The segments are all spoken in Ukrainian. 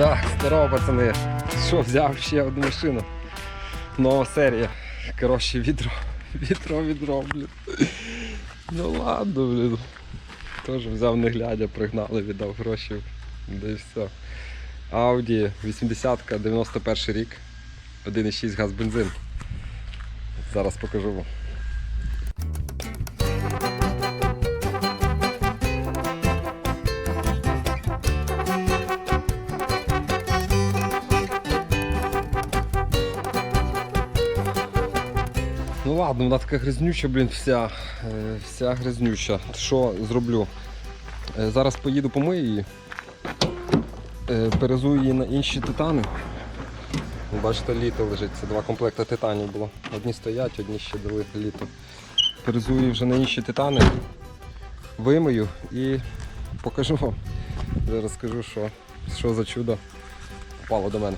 Так, здорово, пацани. Що, взяв ще одну машину. Нова серія. Коротше, відро. Відро, відро, блін. Ну ладно, блін. Теж взяв не глядя, пригнали, віддав гроші. Да і все. Audi 80 91 рік. 1,6 газ бензин. Зараз покажу вам. Ну ладно, вона така грязнюча, блін, вся, е, вся грязнюча. Що зроблю? Е, Зараз поїду помию її, е, перезую її на інші титани. Бачите, літо лежить, це два комплекти титанів було. Одні стоять, одні ще дали літо. Перезую її вже на інші титани, вимию і покажу вам. Зараз скажу, що, що за чудо впало до мене.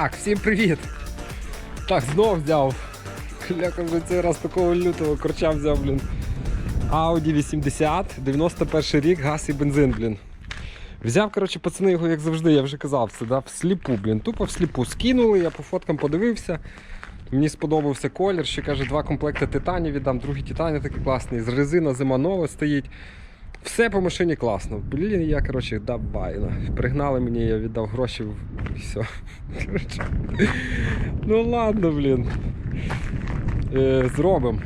Так, всім привіт! Так, знов взяв. Ляка вже цей раз такого лютого корча взяв, блін. Audi 80, 91 рік, газ і бензин, блін. Взяв, коротше, пацани його, як завжди, я вже казав, це да, всліпу, блін. Тупо всліпу скинули, я по фоткам подивився. Мені сподобався колір, ще каже, два комплекти титанів віддам, другий титані такий класний. З резина зима нова стоїть. Все по машині класно. Блін, я коротше, давай. Пригнали мені, я віддав гроші і все. Коротше. Ну ладно, блін. Е, зробимо.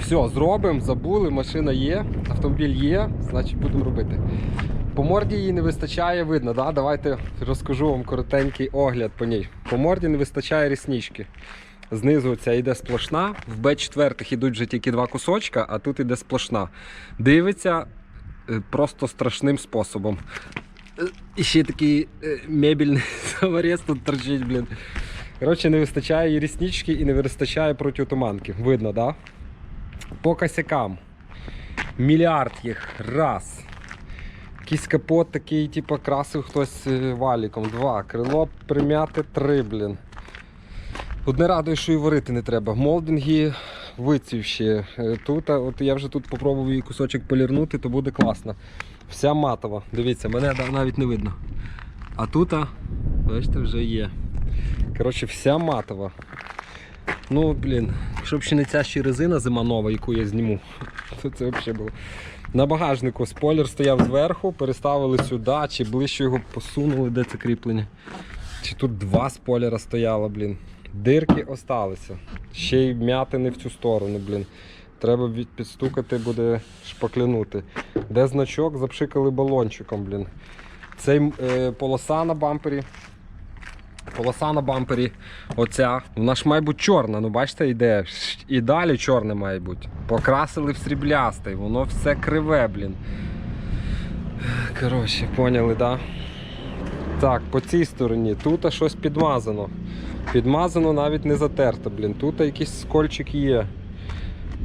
Все, зробимо, забули, машина є, автомобіль є, значить будемо робити. По морді її не вистачає, видно, да? давайте розкажу вам коротенький огляд по ній. По морді не вистачає ріснички. Знизу ця йде сплошна, в Б4 йдуть вже тільки два кусочка, а тут йде сплошна. Дивиться е, просто страшним способом. Е, І ще такий е, мебельний саморез тут торчить, блін. Коротше, не вистачає і ріснички, і не вистачає протитуманки. Видно, да? По косякам. Мільярд їх. Раз. Якийсь капот такий, типу, красив хтось валіком. Два. Крило примяти три, блін. Одне радує, що і варити не треба. Молдинги вицівші. Е, Тут, от я вже тут попробував її кусочок полірнути, то буде класно. Вся матова. Дивіться, мене навіть не видно. А тут, бачите, вже є. Коротше, вся матова. Ну, блін, щоб ще не ця ще резина зима нова, яку я зніму, то це взагалі було. На багажнику спойлер стояв зверху, переставили сюди, чи ближче його посунули, де це кріплення. Чи тут два спойлера стояло, блін. Дирки осталися. Ще й м'ятини в цю сторону, блін. Треба підстукати, буде шпаклянути. Де значок, запшикали балончиком, блін. Цей е, полоса на бампері. Полоса на бампері, оця, вона ж має бути чорна, ну бачите, йде. І далі чорне має бути. Покрасили в сріблястий, воно все криве, блін. Коротше, поняли, да? Так, по цій стороні, тут щось підмазано. Підмазано навіть не затерто, блін. Тут якийсь скольчик є.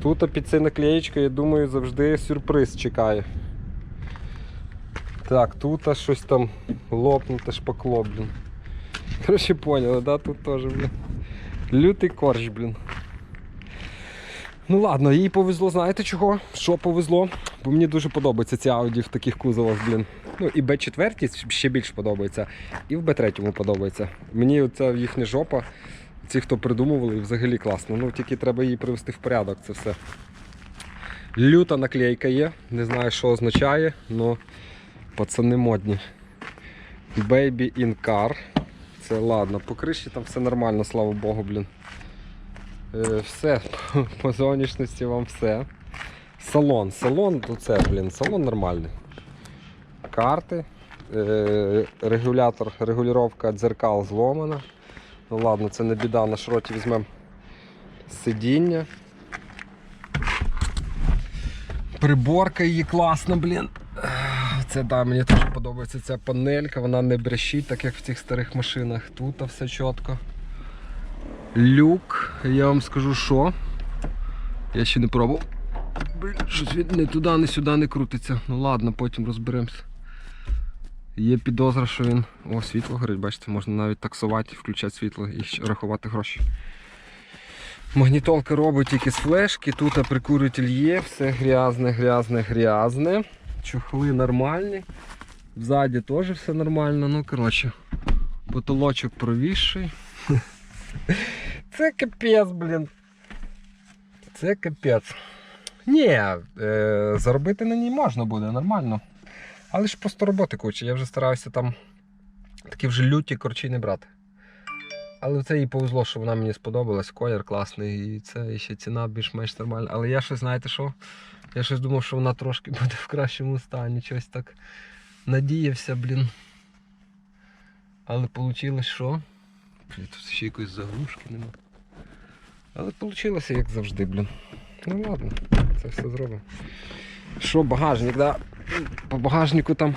Тут під цей наклеєчка, я думаю, завжди сюрприз чекає. Так, тут щось там лопнуте шпакло, блін. Короче, поняли, да, тут теж, блін. Лютий корч, блін. Ну ладно, їй повезло, знаєте чого? Що повезло? Бо мені дуже подобається ці Audi в таких кузовах, блін. Ну і Б4 ще більш подобається, і в Б3 подобається. Мені оця їхня жопа, ці, хто придумували, взагалі класно. Ну тільки треба її привести в порядок, це все. Люта наклейка є, не знаю, що означає, але пацани модні. Baby in car. Це ладно, по криші там все нормально, слава Богу, блін. Е, все, по зовнішності вам все. Салон, салон, то це, блін, салон нормальний. Карти, е, регулятор, регулювання дзеркал зломана. Ну ладно, це не біда, на шроті візьмемо сидіння. Приборка її класна, блін. Це да, мені теж подобається ця панелька, вона не брешить, так як в цих старих машинах. Тут все чітко. Люк, я вам скажу що. Я ще не пробував. Блін, щось він не туди, не сюди не крутиться. Ну ладно, потім розберемося. Є підозра, що він. О, світло горить, бачите, можна навіть таксувати, включати світло і рахувати гроші. Магнітолка робить тільки з флешки, тут прикуритель є, все грязне, грязне, грязне. Чохли нормальні. Ззаді теж все нормально. Ну, коротше, потолочок провісший. Це капець, блін. Це капець. Ні, е, заробити на ній можна буде, нормально. Але ж просто роботи куча. Я вже стараюся там такі вже люті корчі не брати. Але це їй повезло, що вона мені сподобалась, колір класний, і це і ще ціна більш-менш нормальна. Але я щось, знаєте що? Я щось думав, що вона трошки буде в кращому стані. Щось так надіявся, блін. Але вийшло що? Блін, тут ще якоїсь заглушки нема. Але вийшло як завжди, блін. Ну ладно, це все зробимо. Що, багажник, да? По багажнику там.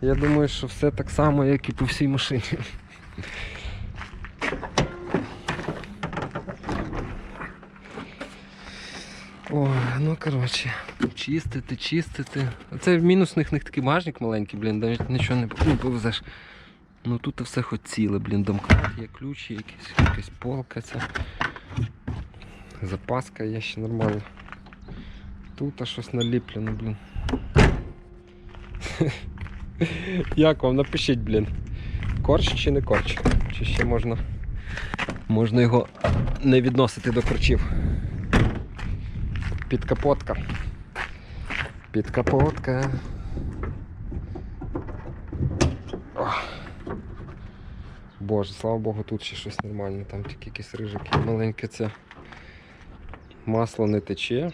Я думаю, що все так само, як і по всій машині. Ой, ну коротше, чистити, чистити. Це в мінусних них такий багажник маленький, блін, навіть нічого не повезеш. Ну тут все хоч ціле, блін, домкрат є, ключі, якісь, якась полка ця. Запаска є ще нормально. Тут а щось наліплено, блін. Як вам? Напишіть, блін. Корч чи не корч? Чи ще можна, можна його не відносити до корчів? Підкапотка. Підкапотка. Боже, слава Богу, тут ще щось нормальне, там тільки якісь рижики. Маленьке це масло не тече.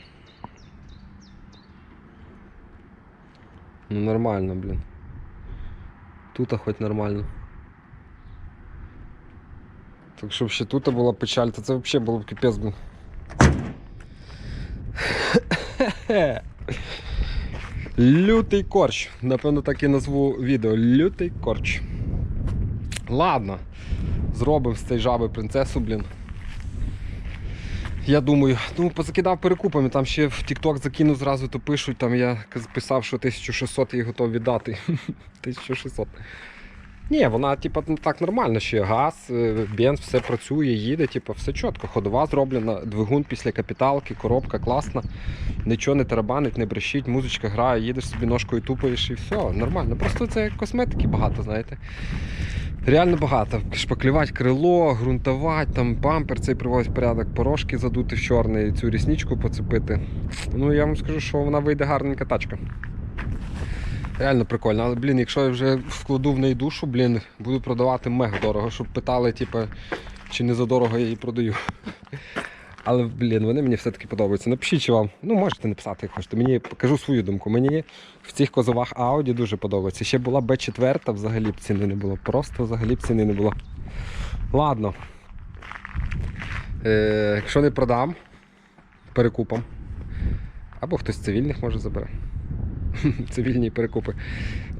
Ну нормально, блін. Тут хоч нормально. Так щоб ще тут була печаль, то це взагалі було б капець, блін. Лютий корч. Напевно, так і назву відео. Лютий корч. Ладно. Зробимо з цієї жаби принцесу, блін. Я думаю, ну позакидав перекупами, там ще в TikTok закинув зразу, то пишуть, там я писав, що 1600 їх готов віддати. 1600. Ні, вона типу, так нормально, ще газ, е, бенз, все працює, їде, типу, все чітко. Ходова зроблена, двигун після капіталки, коробка класна, нічого не тарабанить, не брешить, музичка грає, їдеш собі ножкою тупаєш і все, нормально. Просто це косметики багато, знаєте. Реально багато. Шпаклювати крило, ґрунтувати, там бампер цей приводить в порядок, порошки задути в чорний, цю рісничку поцепити. Ну я вам скажу, що вона вийде гарненька тачка. Реально прикольно, але блін, якщо я вже вкладу в неї душу, блін, буду продавати мега дорого, щоб питали, типу, чи не за дорого я її продаю. Але, блін, вони мені все-таки подобаються. Напишіть чи вам. Ну, можете написати, як хочете. Мені покажу свою думку. Мені в цих козовах Audi дуже подобається. Ще була B4, взагалі б ціни не було. Просто взагалі б ціни не було. Ладно. Е, Якщо не продам, перекупом. Або хтось з цивільних може забере. Цивільні перекупи.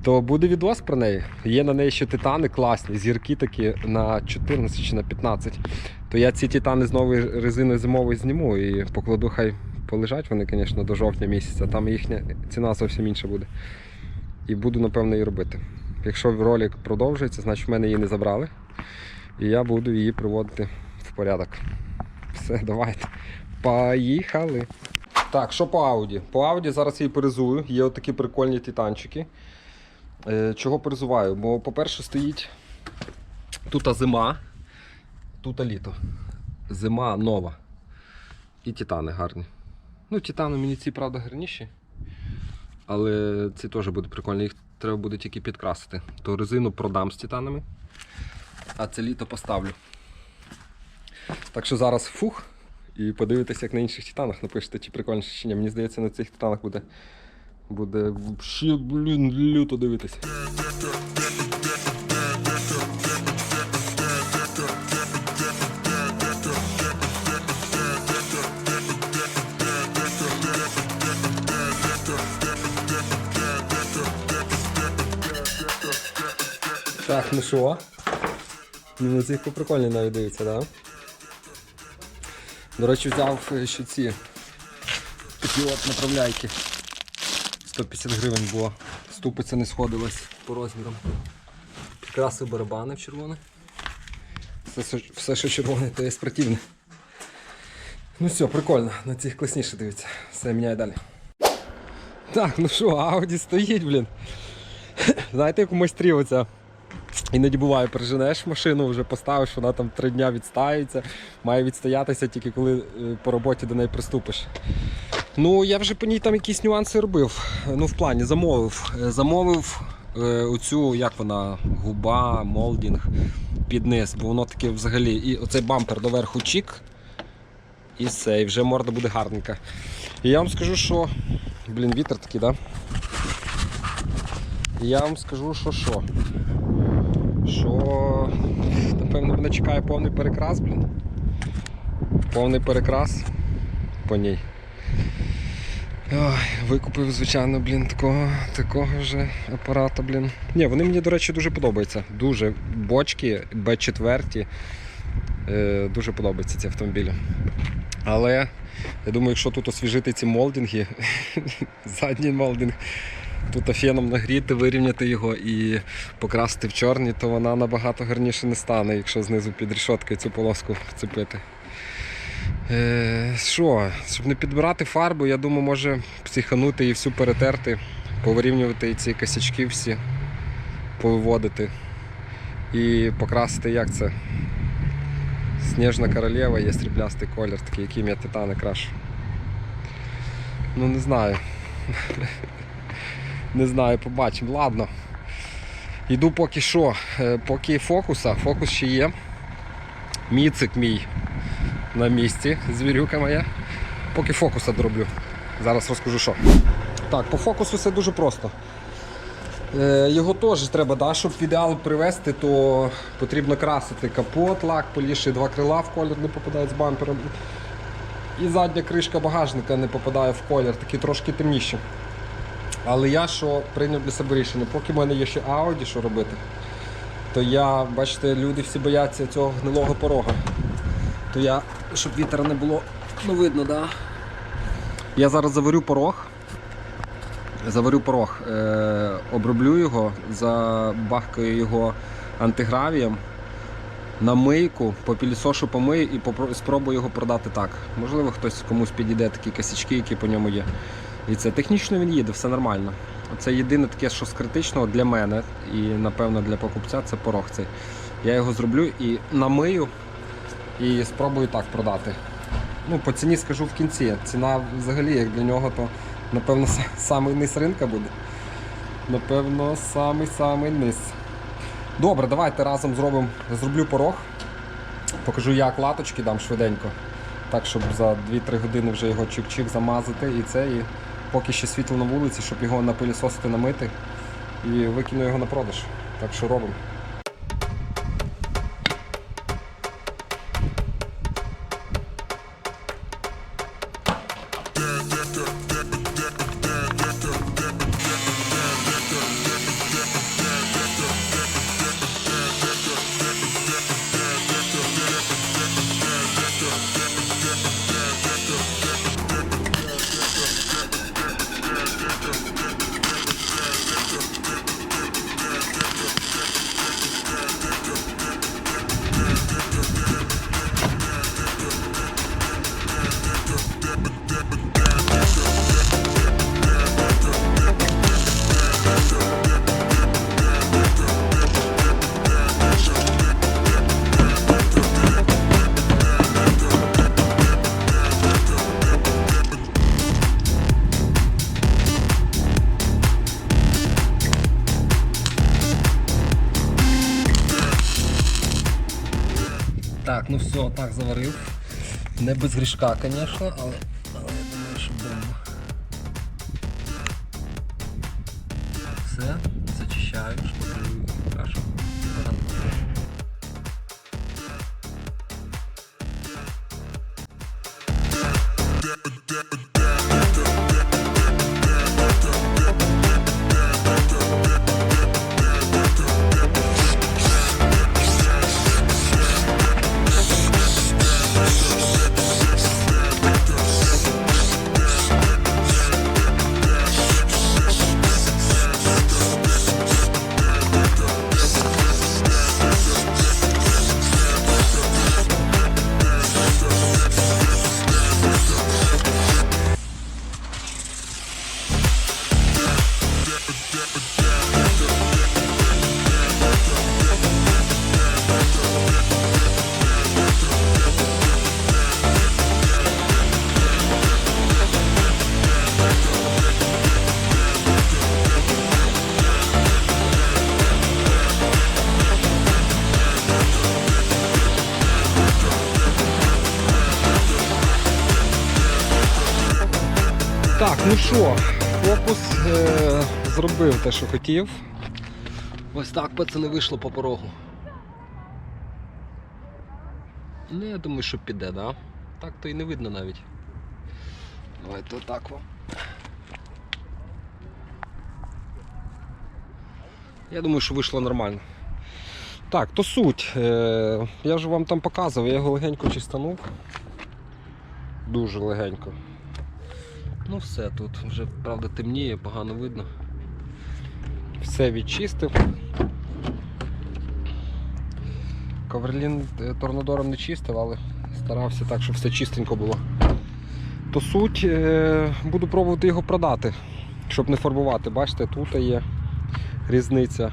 То буде відос про неї. Є на неї ще титани класні, зірки такі на 14 чи на 15. То я ці титани з нової резини зимової зніму і покладу, хай полежать вони, звісно, до жовтня місяця. Там їхня ціна зовсім інша буде. І буду, напевно, її робити. Якщо ролик продовжується, значить в мене її не забрали. І я буду її приводити в порядок. Все, давайте. Поїхали! Так, що по Ауді? По Ауді зараз її перезую. Є отакі прикольні титанчики. Е, Чого перезуваю? Бо, по-перше, стоїть тут зима, тут літо. Зима нова. І титани гарні. Ну, титани мені ці, правда, гарніші. Але ці теж буде прикольні. Їх треба буде тільки підкрасити. То резину продам з титанами, а це літо поставлю. Так що зараз фух. І подивитися, як на інших титанах напишете, чи прикольніше чи ні. Мені здається, на цих титанах буде, Буде взагалі, блін, люто дивитися. Так, ну що? Ну цих поприкольні навіть дивиться, так? Да? До речі, взяв е, ще ці такі от направляйки. 150 гривень було. Ступиця не сходилась по розмірам. Підкрасив барабани в червоне. Все, все, що червоне, то є спортивне. Ну все, прикольно, на цих класніше дивиться. Все, міняю далі. Так, ну що, Ауді стоїть, блін. Знаєте, як у майстрів оця. Іноді буває, приженеш машину, вже поставиш, вона там три дня відстаюється, має відстоятися тільки коли е, по роботі до неї приступиш. Ну, я вже по ній там якісь нюанси робив. Ну, в плані замовив. Е, Замовив е, оцю, як вона, губа, молдінг під низ, бо воно таке взагалі. І оцей бампер доверху чік. І все, і вже морда буде гарненька. І я вам скажу, що. Блін, вітер такий, так? Да? І я вам скажу, що що. Що напевно мене чекає повний перекрас, блін. Повний перекрас по ній. Ой, викупив, звичайно, блін, такого, такого вже апарата, блін. Ні, вони мені, до речі, дуже подобаються. Дуже бочки, Б4. Е, дуже подобаються ці автомобілі. Але я думаю, якщо тут освіжити ці молдинги, задній молдинг, тут феном нагріти, вирівняти його і покрасити в чорні, то вона набагато гарніше не стане, якщо знизу під рішоткою цю полоску вцепити. Е, Що, щоб не підбирати фарбу, я думаю, може психанути і всю перетерти, повирівнювати ці косячки всі, повиводити і покрасити як це. Сніжна королева є сріблястий колір, такий, яким я титани крашу. Ну не знаю. Не знаю, побачимо. Ладно. Йду поки що, е, поки фокуса, фокус ще є. Міцик мій на місці, звірюка моя. Поки фокуса дроблю. Зараз розкажу що. Так, по фокусу все дуже просто. Е, Його теж треба, да, щоб в ідеал привести, то потрібно красити капот, лак, поліші два крила в колір не попадають з бампером. І задня кришка багажника не попадає в колір, такі трошки темніші. Але я що прийняв для себе рішення, поки в мене є ще Audi, що робити, то я, бачите, люди всі бояться цього гнилого порога. То я, щоб вітера не було, ну видно, да? Я зараз заварю порог. Заварю порог, е, оброблю його, забахкаю його антигравієм, на мийку, попілісошу помию і спробую його продати так. Можливо, хтось комусь підійде такі косячки, які по ньому є. І це технічно він їде, все нормально. Це єдине таке, що з критичного для мене і напевно для покупця це порог цей. Я його зроблю і намию і спробую так продати. Ну, по ціні скажу в кінці. Ціна взагалі, як для нього, то напевно са- самий низ ринка буде. Напевно, самий-самий низ. Добре, давайте разом зробимо, зроблю порог. Покажу, як латочки дам швиденько. Так, щоб за 2-3 години вже його чик-чик замазати і це. І поки ще світло на вулиці, щоб його напилісосити, намити. І викину його на продаж. Так що робимо. Так, ну все, так заварив. Не без грішка, звісно, але, але я думаю, що бомба. Все, зачищаю, шпаклюю, ну що, фокус е, зробив те, що хотів. Ось так пацани вийшло по порогу. Ну, я думаю, що піде, да? Так то і не видно навіть. Давайте отак вам. Я думаю, що вийшло нормально. Так, то суть. Е, я вже вам там показував, я його легенько чистанув. Дуже легенько. Ну все, тут вже правда темніє, погано видно. Все відчистив. Коверлін е, торнадором не чистив, але старався так, щоб все чистенько було. То суть, е, буду пробувати його продати, щоб не фарбувати. Бачите, тут є різниця.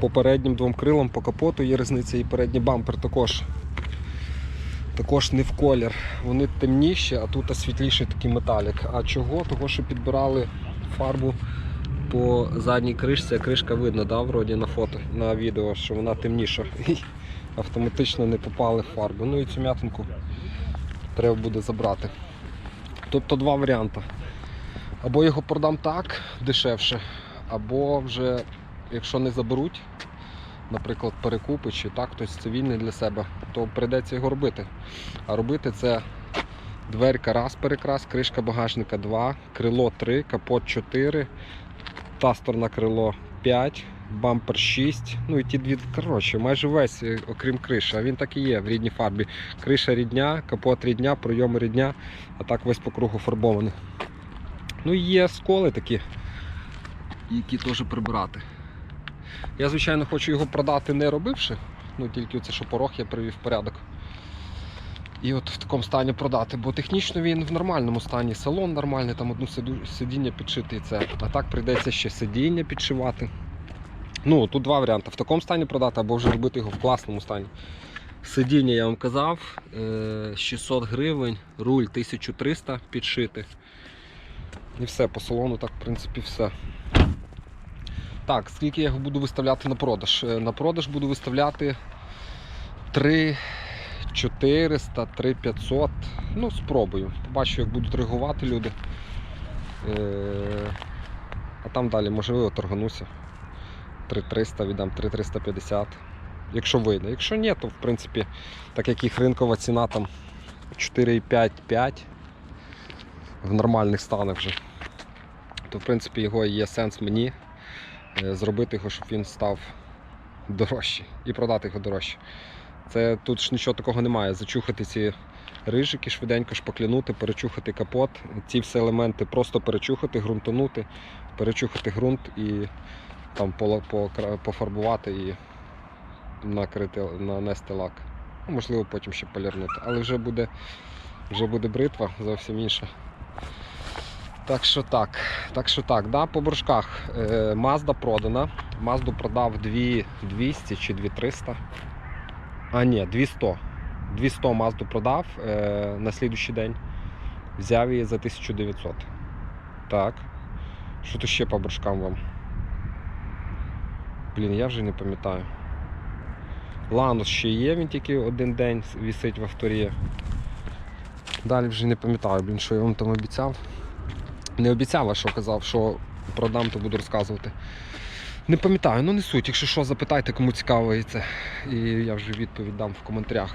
По переднім двом крилам, по капоту є різниця і передній бампер також. Також не в колір. Вони темніші, а тут світліший такий металік. А чого? Того, що підбирали фарбу по задній кришці, а кришка видно, да, вроді на фото, на відео, що вона темніша. Автоматично не попали в фарбу. Ну і цю м'ятинку треба буде забрати. Тобто два варіанти. Або його продам так дешевше, або вже, якщо не заберуть, наприклад, перекупи чи так, хтось цивільний для себе, то прийдеться його робити. А робити це дверка раз перекрас, кришка багажника 2, крило 3, капот 4, та сторона крило 5, бампер 6. Ну і ті дві, коротше, майже весь, е, окрім криші. А він так і є в рідній фарбі. Криша рідня, капот рідня, пройоми рідня, а так весь по кругу фарбований. Ну і є сколи такі, які теж прибирати. Я, звичайно, хочу його продати не робивши, ну тільки це, що порог я привів в порядок. І от в такому стані продати, бо технічно він в нормальному стані, салон нормальний, там одну сидіння підшити і це. А так прийдеться ще сидіння підшивати. Ну, тут два варіанти. В такому стані продати або вже робити його в класному стані. Сидіння я вам казав, е, 600 гривень, руль 1300 підшити. І все, по салону так, в принципі, все. Так, скільки я його буду виставляти на продаж? Е, На продаж буду виставляти 3 400, 3 500. Ну, спробую. Побачу, як будуть реагувати люди. Е, А там далі, можливо, торгануся. 3300 віддам, 3350. Якщо вийде. Якщо ні, то в принципі, так як їх ринкова ціна там 4,5-5 в нормальних станах вже, то в принципі його є сенс мені зробити його, щоб він став дорожчий і продати його дорожче. Це тут ж нічого такого немає. Зачухати ці рижики, швиденько шпаклянути, перечухати капот, ці всі елементи просто перечухати, ґрунтанути, перечухати ґрунт і там пофарбувати і накрити, нанести лак. Ну, Можливо, потім ще полірнути. Але вже буде, вже буде бритва зовсім інша. Так що так, так що так, да, по боржках. Е, Mazda продана. Мазду продав 2200 чи 2300. А, ні, 200. 200 Мазду продав е, на слідуючий день. Взяв її за 1900. Так. Що то ще по боржкам вам? Блін, я вже не пам'ятаю. Ланус ще є, він тільки один день висить в авторі. Далі вже не пам'ятаю, блін, що я вам там обіцяв. Не обіцяв, а що казав, що продам, то буду розказувати. Не пам'ятаю, ну не суть. Якщо що, запитайте, кому цікаво і це. І я вже відповідь дам в коментарях.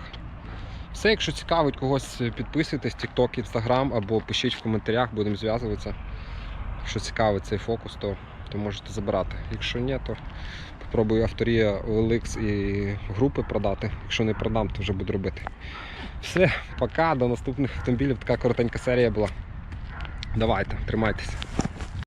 Все, якщо цікавить когось, підписуйтесь, TikTok, Instagram або пишіть в коментарях, будемо зв'язуватися. Якщо цікавить цей фокус, то, то можете забирати. Якщо ні, то попробую авторія OLX і групи продати. Якщо не продам, то вже буду робити. Все, пока, до наступних автомобілів. Така коротенька серія була. Давайте, тримайтеся.